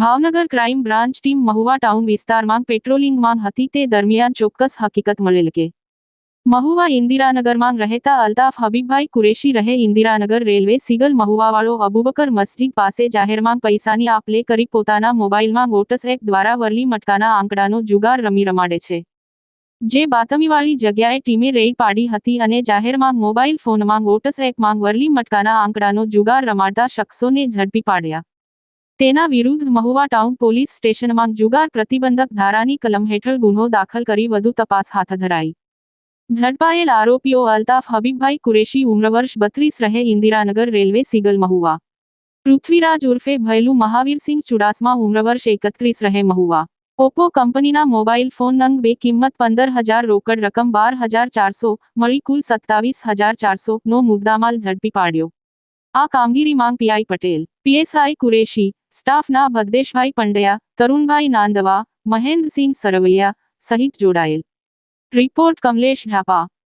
Bhavnagar crime branch team Mahuva town વિસ્તારમાં પેટ્રોલિંગમાં હતી તે દરમિયાન ચોક્કસ હકીકત મળેલ કે મહુવા ઇન્દિરાનગરમાં રહેતા અલ્તાફ હબીબભાઈ કુરેશી રહે ઇન્દિરાનગર રેલવે સિગલ મહુવાવાળો અબુબકર મસ્જિદ પાસે જાહેરમાં પૈસાની આપ લે કરી પોતાના મોબાઈલમાં વોટ્સએપ દ્વારા વરલી મટકાના આંકડાનો જુગાર રમી રમાડે છે જે બાતમીવાળી જગ્યાએ ટીમે રેડ પાડી હતી અને જાહેરમાં મોબાઈલ ફોનમાં વોટસ વોટ્સએપમાં વરલી મટકાના આંકડાનો જુગાર રમાડતા શખ્સોને ઝડપી પાડ્યા તેના વિરુદ્ધ મહોવા ટાઉન પોલીસ સ્ટેશનમાં જુગાર પ્રતિબંધક ધારાની કલમ હેઠળ ગુનો દાખલ કરી વધુ તપાસ હાથ ધરી ઝટપાયલ આરોપીઓ અલ્તાફ હબીબભાઈ કુરેશી ઉંમરવર્ષ 32 રહે ઇન્દિરાનગર રેલવે સીગલ મહોવા પૃથ્વીરાજ ઉર્ફે ભૈલુ महावीरસિંહ ચુડાસમા ઉંમરવર્ષ 31 રહે મહોવા ઓપો કંપનીના મોબાઈલ ફોન અંગ બે કિંમત 15000 રોકડ રકમ 12400 મળી કુલ 27400 નો મુદ્દામાલ જડપી પાડ્યો આ કાંગીરી માંગ P I Patel PSI Qureshi staff ना भगदेश भाई पंड्या तरुण भाई नांदवा महेंद्र सिंह सरवैया सहित जोड़ेल रिपोर्ट कमलेश झापा